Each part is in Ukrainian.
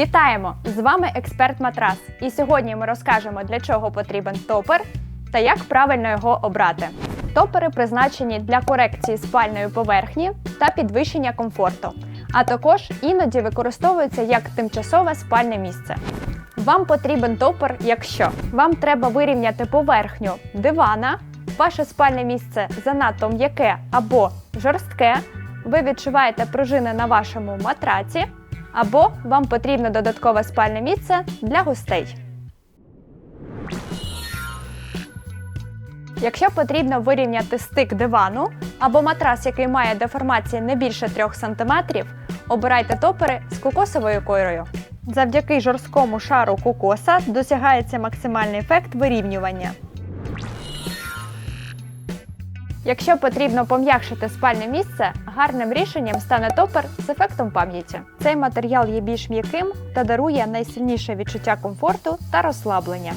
Вітаємо! З вами експерт Матрас. І сьогодні ми розкажемо, для чого потрібен топер та як правильно його обрати. Топери призначені для корекції спальної поверхні та підвищення комфорту, а також іноді використовуються як тимчасове спальне місце. Вам потрібен топер, якщо вам треба вирівняти поверхню дивана, ваше спальне місце занадто м'яке або жорстке, ви відчуваєте пружини на вашому матраці, або вам потрібно додаткове спальне місце для гостей. Якщо потрібно вирівняти стик дивану або матрас, який має деформації не більше 3 см, обирайте топери з кокосовою койрою. Завдяки жорсткому шару кокоса досягається максимальний ефект вирівнювання. Якщо потрібно пом'якшити спальне місце, гарним рішенням стане топер з ефектом пам'яті. Цей матеріал є більш м'яким та дарує найсильніше відчуття комфорту та розслаблення.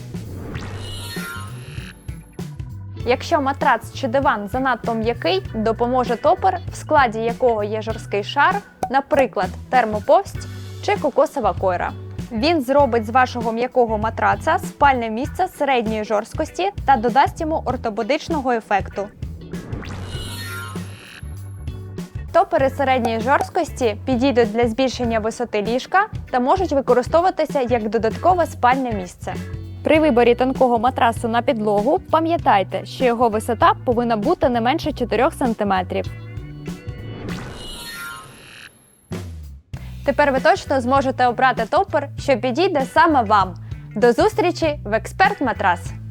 Якщо матрац чи диван занадто м'який, допоможе топер, в складі якого є жорсткий шар, наприклад, термоповсть чи кокосова койра. Він зробить з вашого м'якого матраца спальне місце середньої жорсткості та додасть йому ортопедичного ефекту. Топери середньої жорсткості підійдуть для збільшення висоти ліжка та можуть використовуватися як додаткове спальне місце. При виборі тонкого матрасу на підлогу пам'ятайте, що його висота повинна бути не менше 4 см. Тепер ви точно зможете обрати топер, що підійде саме вам. До зустрічі в експерт матрас!